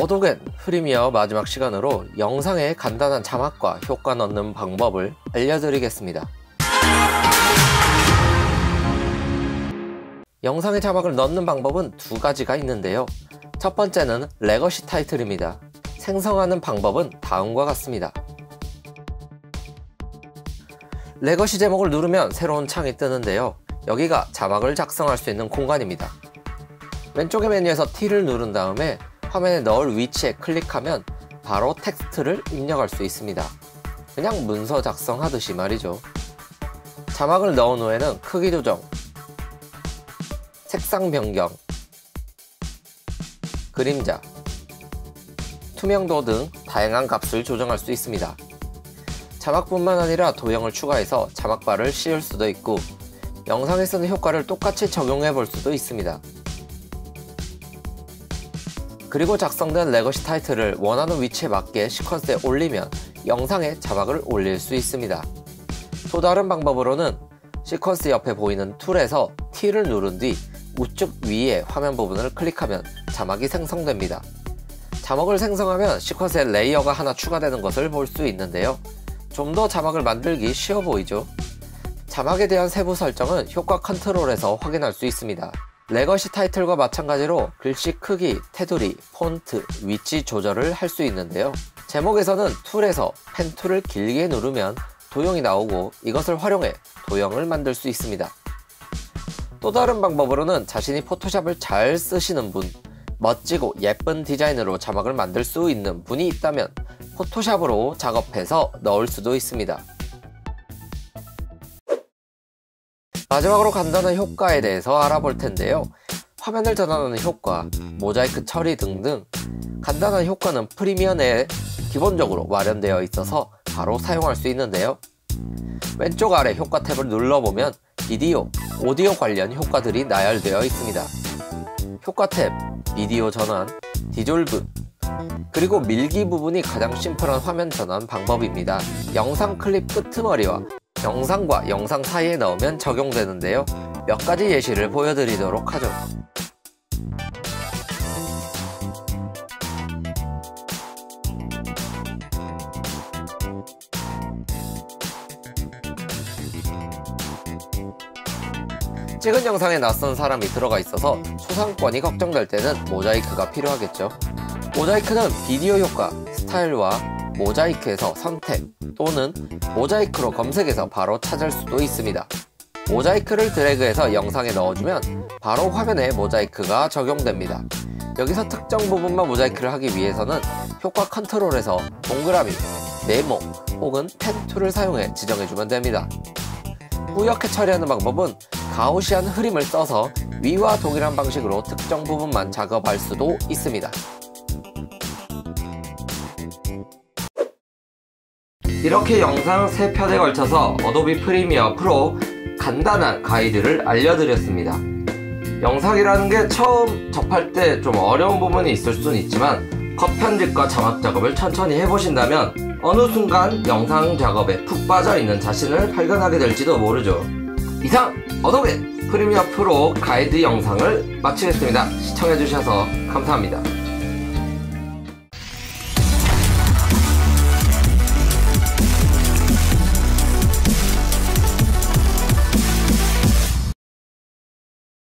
어도겐 프리미어 마지막 시간으로 영상에 간단한 자막과 효과 넣는 방법을 알려드리겠습니다. 영상에 자막을 넣는 방법은 두 가지가 있는데요. 첫 번째는 레거시 타이틀입니다. 생성하는 방법은 다음과 같습니다. 레거시 제목을 누르면 새로운 창이 뜨는데요. 여기가 자막을 작성할 수 있는 공간입니다. 왼쪽의 메뉴에서 T를 누른 다음에 화면에 넣을 위치에 클릭하면 바로 텍스트를 입력할 수 있습니다. 그냥 문서 작성하듯이 말이죠. 자막을 넣은 후에는 크기 조정, 색상 변경, 그림자, 투명도 등 다양한 값을 조정할 수 있습니다. 자막뿐만 아니라 도형을 추가해서 자막바를 씌울 수도 있고 영상에 쓰는 효과를 똑같이 적용해 볼 수도 있습니다. 그리고 작성된 레거시 타이틀을 원하는 위치에 맞게 시퀀스에 올리면 영상에 자막을 올릴 수 있습니다. 또 다른 방법으로는 시퀀스 옆에 보이는 툴에서 T를 누른 뒤 우측 위에 화면 부분을 클릭하면 자막이 생성됩니다. 자막을 생성하면 시퀀스에 레이어가 하나 추가되는 것을 볼 수 있는데요. 좀 더 자막을 만들기 쉬워 보이죠? 자막에 대한 세부 설정은 효과 컨트롤에서 확인할 수 있습니다. 레거시 타이틀과 마찬가지로 글씨 크기, 테두리, 폰트, 위치 조절을 할 수 있는데요. 제목에서는 툴에서 펜 툴을 길게 누르면 도형이 나오고 이것을 활용해 도형을 만들 수 있습니다. 또 다른 방법으로는 자신이 포토샵을 잘 쓰시는 분, 멋지고 예쁜 디자인으로 자막을 만들 수 있는 분이 있다면 포토샵으로 작업해서 넣을 수도 있습니다. 마지막으로 간단한 효과에 대해서 알아볼 텐데요. 화면을 전환하는 효과, 모자이크 처리 등등 간단한 효과는 프리미어 내에 기본적으로 마련되어 있어서 바로 사용할 수 있는데요. 왼쪽 아래 효과 탭을 눌러보면 비디오, 오디오 관련 효과들이 나열되어 있습니다. 효과 탭, 비디오 전환, 디졸브, 그리고 밀기 부분이 가장 심플한 화면 전환 방법입니다. 영상 클립 끄트머리와 영상과 영상 사이에 넣으면 적용되는데요. 몇 가지 예시를 보여드리도록 하죠. 찍은 영상에 낯선 사람이 들어가 있어서 초상권이 걱정될 때는 모자이크가 필요하겠죠. 모자이크는 비디오 효과, 스타일과 모자이크에서 선택 또는 모자이크로 검색해서 바로 찾을 수도 있습니다. 모자이크를 드래그해서 영상에 넣어주면 바로 화면에 모자이크가 적용됩니다. 여기서 특정 부분만 모자이크를 하기 위해서는 효과 컨트롤에서 동그라미, 네모 혹은 펜 툴을 사용해 지정해주면 됩니다. 뿌옇게 처리하는 방법은 가우시안 흐림을 써서 위와 동일한 방식으로 특정 부분만 작업할 수도 있습니다. 이렇게 영상 3편에 걸쳐서 어도비 프리미어 프로 간단한 가이드를 알려드렸습니다. 영상이라는 게 처음 접할 때 좀 어려운 부분이 있을 수는 있지만 컷 편집과 자막 작업을 천천히 해보신다면 어느 순간 영상 작업에 푹 빠져있는 자신을 발견하게 될지도 모르죠. 이상 어도비 프리미어 프로 가이드 영상을 마치겠습니다. 시청해주셔서 감사합니다.